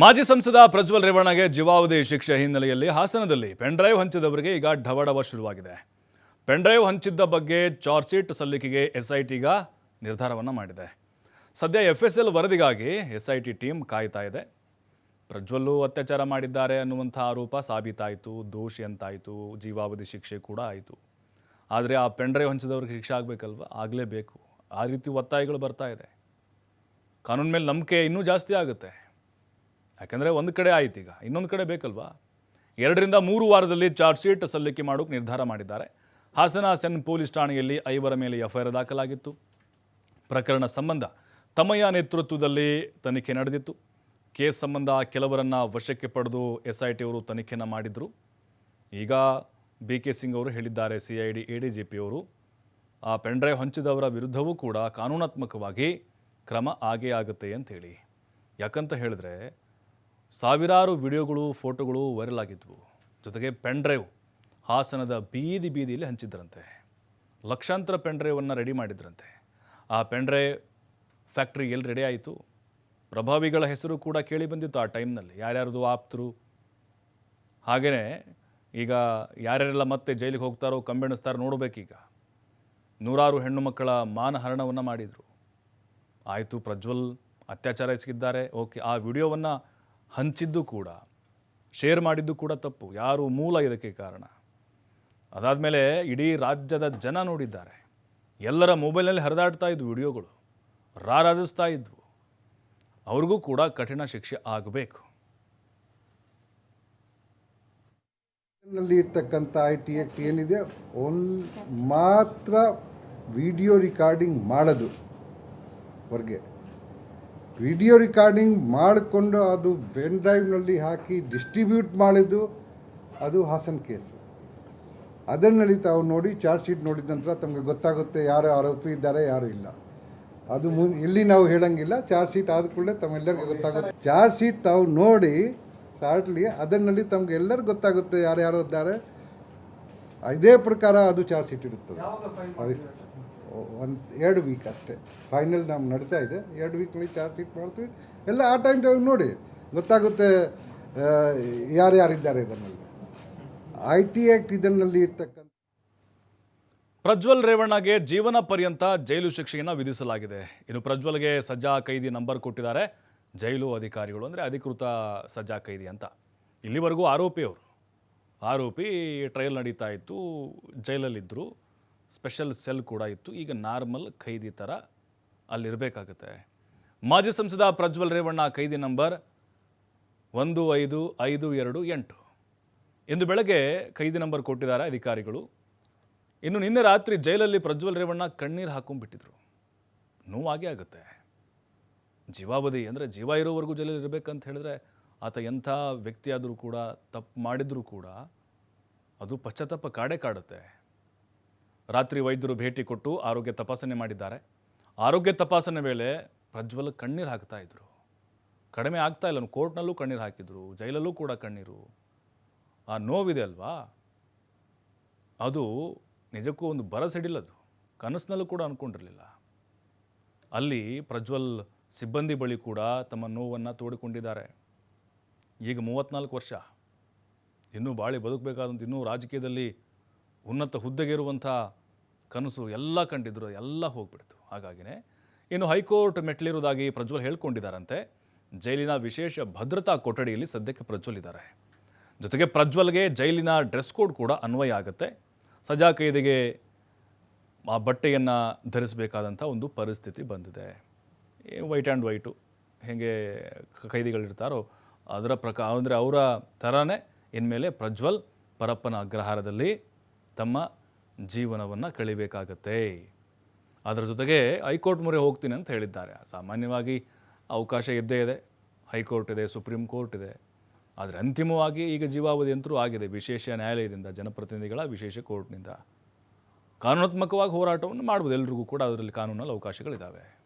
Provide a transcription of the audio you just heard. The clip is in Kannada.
ಮಾಜಿ ಸಂಸದ ಪ್ರಜ್ವಲ್ ರೇವಣ್ಣಗೆ ಜೀವಾವಧಿ ಶಿಕ್ಷೆ ಹಿನ್ನೆಲೆಯಲ್ಲಿ ಹಾಸನದಲ್ಲಿ ಪೆನ್ಡ್ರೈವ್ ಹಂಚಿದವರಿಗೆ ಈಗ ಢವಢವ ಶುರುವಾಗಿದೆ. ಪೆನ್ಡ್ರೈವ್ ಹಂಚಿದ್ದ ಬಗ್ಗೆ ಚಾರ್ಜ್ ಶೀಟ್ ಸಲ್ಲಿಕೆಗೆ ಎಸ್ಐಟಿಗ ನಿರ್ಧಾರವನ್ನು ಮಾಡಿದೆ. ಸದ್ಯ ಎಫ್ ಎಸ್ ಎಲ್ ವರದಿಗಾಗಿ ಎಸ್ಐಟಿ ಟೀಮ್ ಕಾಯ್ತಾ ಇದೆ. ಪ್ರಜ್ವಲ್ಲು ಅತ್ಯಾಚಾರ ಮಾಡಿದ್ದಾರೆ ಅನ್ನುವಂಥ ಆರೋಪ ಸಾಬೀತಾಯಿತು, ದೋಷಿ ಅಂತಾಯಿತು, ಜೀವಾವಧಿ ಶಿಕ್ಷೆ ಕೂಡ ಆಯಿತು. ಆದರೆ ಆ ಪೆನ್ಡ್ರೈವ್ ಹಂಚಿದವ್ರಿಗೆ ಶಿಕ್ಷೆ ಆಗಬೇಕಲ್ವ? ಆಗಲೇಬೇಕು. ಆ ರೀತಿ ಒತ್ತಾಯಗಳು ಬರ್ತಾ ಇದೆ. ಕಾನೂನು ಮೇಲೆ ನಂಬಿಕೆ ಇನ್ನೂ ಜಾಸ್ತಿ ಆಗುತ್ತೆ. ಯಾಕಂದರೆ ಒಂದು ಕಡೆ ಆಯ್ತು ಈಗ, ಇನ್ನೊಂದು ಕಡೆ ಬೇಕಲ್ವಾ? ಎರಡರಿಂದ ಮೂರು ವಾರದಲ್ಲಿ ಚಾರ್ಜ್ ಶೀಟ್ ಸಲ್ಲಿಕೆ ಮಾಡೋಕೆ ನಿರ್ಧಾರ ಮಾಡಿದ್ದಾರೆ. ಹಾಸನ ಸೆನ್ ಪೊಲೀಸ್ ಠಾಣೆಯಲ್ಲಿ ಐವರ ಮೇಲೆ ಎಫ್ಐಆರ್ ದಾಖಲಾಗಿತ್ತು. ಪ್ರಕರಣ ಸಂಬಂಧ ತಮ್ಮಯ್ಯ ನೇತೃತ್ವದಲ್ಲಿ ತನಿಖೆ ನಡೆದಿತ್ತು. ಕೇಸ್ ಸಂಬಂಧ ಕೆಲವರನ್ನು ವಶಕ್ಕೆ ಪಡೆದು ಎಸ್ ಐ ಟಿ ಅವರು ತನಿಖೆಯನ್ನು ಮಾಡಿದರು. ಈಗ ಬಿ ಕೆ ಸಿಂಗ್ ಅವರು ಹೇಳಿದ್ದಾರೆ, C I D, A D G ಪಿಯವರು ಆ ಪೆಂಡ್ರೈವ್ ಹಂಚಿದವರ ವಿರುದ್ಧವೂ ಕೂಡ ಕಾನೂನಾತ್ಮಕವಾಗಿ ಕ್ರಮ ಆಗೇ ಆಗುತ್ತೆ ಅಂತೇಳಿ ಯಾಕಂತ ಹೇಳಿದ್ರೆ ಸಾವಿರಾರು ವಿಡಿಯೋಗಳು, ಫೋಟೋಗಳು ವೈರಲ್ ಆಗಿದ್ವು. ಜೊತೆಗೆ ಪೆನ್ಡ್ರೈವ್ ಹಾಸನದ ಬೀದಿ ಬೀದಿಯಲ್ಲಿ ಹಂಚಿದ್ರಂತೆ. ಲಕ್ಷಾಂತರ ಪೆನ್ಡ್ರೈವನ್ನು ರೆಡಿ ಮಾಡಿದ್ರಂತೆ. ಆ ಪೆನ್ಡ್ರೈವ್ ಫ್ಯಾಕ್ಟ್ರಿ ಎಲ್ಲಿ ರೆಡಿ ಆಯಿತು? ಪ್ರಭಾವಿಗಳ ಹೆಸರು ಕೂಡ ಕೇಳಿ ಬಂದಿತ್ತು ಆ ಟೈಮ್ನಲ್ಲಿ. ಯಾರ್ಯಾರ್ದು ಆಪ್ತರು? ಹಾಗೆಯೇ ಈಗ ಯಾರ್ಯಾರೆಲ್ಲ ಮತ್ತೆ ಜೈಲಿಗೆ ಹೋಗ್ತಾರೋ ಕಂಬೆಣಿಸ್ತಾರೋ ನೋಡಬೇಕೀಗ. ನೂರಾರು ಹೆಣ್ಣು ಮಕ್ಕಳ ಮಾನಹರಣವನ್ನು ಮಾಡಿದರು. ಆಯಿತು ಪ್ರಜ್ವಲ್ ಅತ್ಯಾಚಾರ ಎಸಗಿದ್ದಾರೆ. ಓಕೆ, ಆ ವಿಡಿಯೋವನ್ನು ಹಂಚಿದ್ದು ಕೂಡ ಶೇರ್ ಮಾಡಿದ್ದು ಕೂಡ ತಪ್ಪು. ಯಾರು ಮೂಲ ಇದಕ್ಕೆ ಕಾರಣ? ಅದಾದಮೇಲೆ ಇಡೀ ರಾಜ್ಯದ ಜನ ನೋಡಿದ್ದಾರೆ. ಎಲ್ಲರ ಮೊಬೈಲ್ನಲ್ಲಿ ಹರಿದಾಡ್ತಾ ಇದ್ವು ವಿಡಿಯೋಗಳು, ರಾರಾಜಿಸ್ತಾ ಇದ್ವು. ಅವ್ರಿಗೂ ಕೂಡ ಕಠಿಣ ಶಿಕ್ಷೆ ಆಗಬೇಕು. ನಲ್ಲಿ ಇರ್ತಕ್ಕಂಥ ಐ ಟಿ ಆಕ್ಟ್ ಏನಿದೆ ಒನ್ ಮಾತ್ರ ವಿಡಿಯೋ ರಿಕಾರ್ಡಿಂಗ್ ಮಾಡೋದು ಹೊರಗೆ. ವಿಡಿಯೋ ರೆಕಾರ್ಡಿಂಗ್ ಮಾಡಿಕೊಂಡು ಅದು ಬೆನ್ ಡ್ರೈವ್ನಲ್ಲಿ ಹಾಕಿ ಡಿಸ್ಟ್ರಿಬ್ಯೂಟ್ ಮಾಡಿದ್ದು ಅದು ಹಾಸನ್ ಕೇಸ್. ಅದನ್ನಲ್ಲಿ ತಾವು ನೋಡಿ, ಚಾರ್ಜ್ ಶೀಟ್ ನೋಡಿದ ನಂತರ ತಮಗೆ ಗೊತ್ತಾಗುತ್ತೆ ಯಾರು ಆರೋಪಿ ಇದ್ದಾರೆ, ಯಾರು ಇಲ್ಲ. ಅದು ಮು, ಇಲ್ಲಿ ನಾವು ಹೇಳಂಗಿಲ್ಲ, ಚಾರ್ಜ್ ಶೀಟ್ ಆದ ಕೂಡಲೇ ತಮ್ಮೆಲ್ಲರಿಗೂ ಗೊತ್ತಾಗುತ್ತೆ. ಚಾರ್ಜ್ ಶೀಟ್ ತಾವು ನೋಡಿ ಶಾರ್ಟ್ಲಿ ಅದರಲ್ಲಿ ತಮ್ಗೆ ಎಲ್ಲರಿಗೂ ಗೊತ್ತಾಗುತ್ತೆ ಯಾರ್ಯಾರು ಇದ್ದಾರೆ. ಇದೇ ಪ್ರಕಾರ ಅದು ಚಾರ್ಜ್ ಶೀಟ್ ಇರುತ್ತದೆ. ಒಂದು ಎರಡು ವೀಕ್ ಅಷ್ಟೇ. ಫೈನಲ್ ನಮ್ಗೆ ನಡೀತಾ ಇದೆ. ಎರಡು ವೀಕ್ನಲ್ಲಿ ಚಾರ್ಜ್ ಶೀಟ್ ಮಾಡ್ತೀವಿ. ಎಲ್ಲ ಆ ಟೈಮ್ ಟೈಮ್ ನೋಡಿ. ಗೊತ್ತಾಗುತ್ತೆ ಯಾರ್ಯಾರಿದ್ದಾರೆ ಇದರಲ್ಲಿ. ಐ ಟಿ ಆ್ಯಕ್ಟ್ ಇದನ್ನಲ್ಲಿ ಇರ್ತಕ್ಕಂಥ ಪ್ರಜ್ವಲ್ ರೇವಣ್ಣಗೆ ಜೀವನ ಪರ್ಯಂತ ಜೈಲು ಶಿಕ್ಷೆಯನ್ನು ವಿಧಿಸಲಾಗಿದೆ. ಇನ್ನು ಪ್ರಜ್ವಲ್ಗೆ ಸಜ್ಜಾ ಕೈದಿ ನಂಬರ್ ಕೊಟ್ಟಿದ್ದಾರೆ. ಜೈಲು ಅಧಿಕಾರಿಗಳು, ಅಂದರೆ ಅಧಿಕೃತ ಸಜ್ಜಾ ಕೈದಿ ಅಂತ. ಇಲ್ಲಿವರೆಗೂ ಆರೋಪಿ ಅವರು ಆರೋಪಿ ಟ್ರಯಲ್ ನಡೀತಾ ಇತ್ತು. ಜೈಲಲ್ಲಿದ್ದರು ಸ್ಪೆಷಲ್ ಸೆಲ್ ಕೂಡ ಇತ್ತು. ಈಗ ನಾರ್ಮಲ್ ಖೈದಿ ಥರ ಅಲ್ಲಿರಬೇಕಾಗುತ್ತೆ. ಮಾಜಿ ಸಂಸದ ಪ್ರಜ್ವಲ್ ರೇವಣ್ಣ ಕೈದಿ ನಂಬರ್ ಒಂದು, ಐದು ಐದು, ಎರಡು, ಎಂಟು. ಇಂದು ಬೆಳಗ್ಗೆ ಕೈದಿ ನಂಬರ್ ಕೊಟ್ಟಿದ್ದಾರೆ ಅಧಿಕಾರಿಗಳು. ಇನ್ನು ನಿನ್ನೆ ರಾತ್ರಿ ಜೈಲಲ್ಲಿ ಪ್ರಜ್ವಲ್ ರೇವಣ್ಣ ಕಣ್ಣೀರು ಹಾಕೊಂಡ್ಬಿಟ್ಟಿದ್ರು. ನೋವಾಗೇ ಆಗುತ್ತೆ. ಜೀವಾವಧಿ ಅಂದರೆ ಜೀವ ಇರೋವರೆಗೂ ಜೈಲಲ್ಲಿ ಇರಬೇಕಂತ ಹೇಳಿದ್ರೆ ಆತ ಎಂಥ ವ್ಯಕ್ತಿಯಾದರೂ ಕೂಡ, ತಪ್ಪು ಮಾಡಿದರೂ ಕೂಡ ಅದು ಪಶ್ಚಾತ್ತಾಪ ಕಾಡೇ ಕಾಡುತ್ತೆ. ರಾತ್ರಿ ವೈದ್ಯರು ಭೇಟಿ ಕೊಟ್ಟು ಆರೋಗ್ಯ ತಪಾಸಣೆ ಮಾಡಿದ್ದಾರೆ. ಆರೋಗ್ಯ ತಪಾಸಣೆ ವೇಳೆ ಪ್ರಜ್ವಲ್ ಕಣ್ಣೀರು ಹಾಕ್ತಾ ಇದ್ರು. ಕಡಿಮೆ ಆಗ್ತಾ ಇಲ್ಲ, ಕೋರ್ಟ್ನಲ್ಲೂ ಕಣ್ಣೀರು ಹಾಕಿದ್ರು, ಜೈಲಲ್ಲೂ ಕೂಡ ಕಣ್ಣೀರು. ಆ ನೋವಿದೆ ಅಲ್ವಾ? ಅದು ನಿಜಕ್ಕೂ ಒಂದು ಬರಸಿಡಿಲದು ಕನಸಿನಲ್ಲೂ ಕೂಡ ಅಂದ್ಕೊಂಡಿರಲಿಲ್ಲ ಅಲ್ಲಿ ಪ್ರಜ್ವಲ್ ಸಿಬ್ಬಂದಿ ಬಳಿ ಕೂಡ ತಮ್ಮ ನೋವನ್ನು ತೋಡಿಕೊಂಡಿದ್ದಾರೆ. ಈಗ ಮೂವತ್ತ್ನಾಲ್ಕು ವರ್ಷ. ಇನ್ನೂ ಬಾಳಿ ಬದುಕಬೇಕಾದಂಥ ಇನ್ನೂ ರಾಜಕೀಯದಲ್ಲಿ ಉನ್ನತ ಹುದ್ದೆಗೆ ಇರುವಂಥ ಕನಸು ಎಲ್ಲ ಕಂಡಿದ್ರು, ಎಲ್ಲ ಹೋಗ್ಬಿಡ್ತು. ಹಾಗಾಗಿನೇ ಇನ್ನು ಹೈಕೋರ್ಟ್ ಮೆಟ್ಲಿರುವುದಾಗಿ ಪ್ರಜ್ವಲ್ ಹೇಳ್ಕೊಂಡಿದ್ದಾರಂತೆ. ಜೈಲಿನ ವಿಶೇಷ ಭದ್ರತಾ ಕೊಠಡಿಯಲ್ಲಿ ಸದ್ಯಕ್ಕೆ ಪ್ರಜ್ವಲ್ ಇದ್ದಾರೆ. ಜೊತೆಗೆ ಪ್ರಜ್ವಲ್ಗೆ ಜೈಲಿನ ಡ್ರೆಸ್ ಕೋಡ್ ಕೂಡ ಅನ್ವಯ ಆಗುತ್ತೆ. ಸಜಾ ಕೈದಿಗೆ ಆ ಬಟ್ಟೆಯನ್ನು ಧರಿಸಬೇಕಾದಂಥ ಒಂದು ಪರಿಸ್ಥಿತಿ ಬಂದಿದೆ. ವೈಟ್ ಆ್ಯಂಡ್ ವೈಟು ಹೇಗೆ ಕೈದಿಗಳಿರ್ತಾರೋ ಅದರ ಪ್ರಕಾರ ಅಂದರೆ ಅವರ ಥರನೇ ಇನ್ಮೇಲೆ ಪ್ರಜ್ವಲ್ ಪರಪ್ಪನ ಅಗ್ರಹಾರದಲ್ಲಿ ತಮ್ಮ ಜೀವನವನ್ನು ಕಳಿಬೇಕಾಗತ್ತೆ. ಅದರ ಜೊತೆಗೆ ಹೈಕೋರ್ಟ್ ಮೊರೆ ಹೋಗ್ತೀನಿ ಅಂತ ಹೇಳಿದ್ದಾರೆ. ಸಾಮಾನ್ಯವಾಗಿ ಅವಕಾಶ ಇದ್ದೇ ಇದೆ. ಹೈಕೋರ್ಟ್ ಇದೆ, ಸುಪ್ರೀಂ ಕೋರ್ಟ್ ಇದೆ. ಆದರೆ ಅಂತಿಮವಾಗಿ ಈಗ ಜೀವಾವಧಿ ಅಂತರೂ ಆಗಿದೆ. ವಿಶೇಷ ನ್ಯಾಯಾಲಯದಿಂದ, ಜನಪ್ರತಿನಿಧಿಗಳ ವಿಶೇಷ ಕೋರ್ಟ್ನಿಂದ. ಕಾನೂನಾತ್ಮಕವಾಗಿ ಹೋರಾಟವನ್ನು ಮಾಡ್ಬೋದು. ಎಲ್ರಿಗೂ ಕೂಡ ಅದರಲ್ಲಿ ಕಾನೂನಲ್ಲಿ ಅವಕಾಶಗಳಿದ್ದಾವೆ